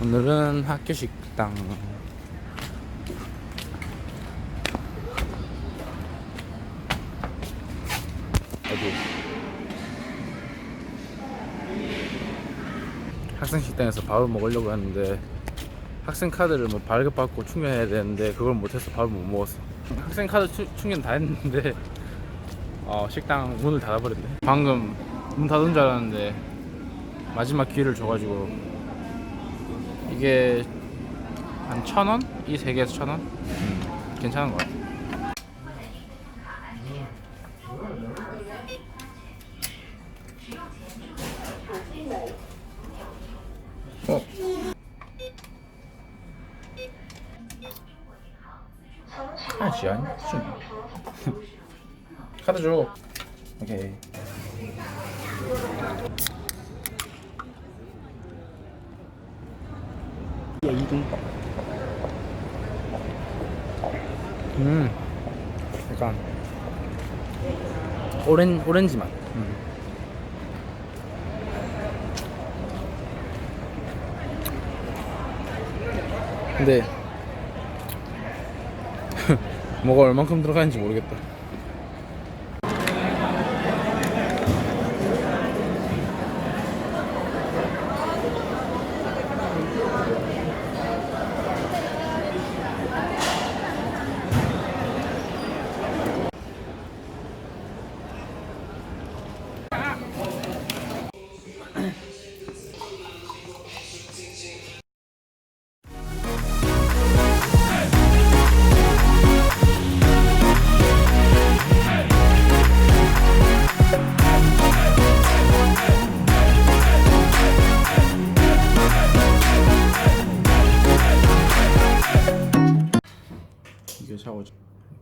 오늘은 학교 식당. 어디 학생 식당에서 밥을 먹으려고 했는데 학생 카드를 뭐 발급받고 충전해야 되는데 그걸 못해서 밥을 못 먹었어. 학생 카드 추- 충전 다 했는데 어, 식당 문을 닫아버렸네. 방금 문 닫은 줄 알았는데 마지막 기회를 줘가지고 이게 한 천 원? 이 세 개에서 천 원? 음, 괜찮은 것 같아. 어. 아, 지안? 카드 줘. 오케이. 음, 약간 오렌 오렌지 맛. 음. 근데 뭐가 얼만큼 들어가는지 모르겠다.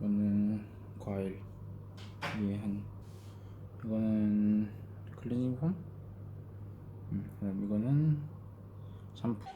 이거는 과일. 이게 한 이거는 클리닝 폼. 음, 그다음 이거는 샴푸.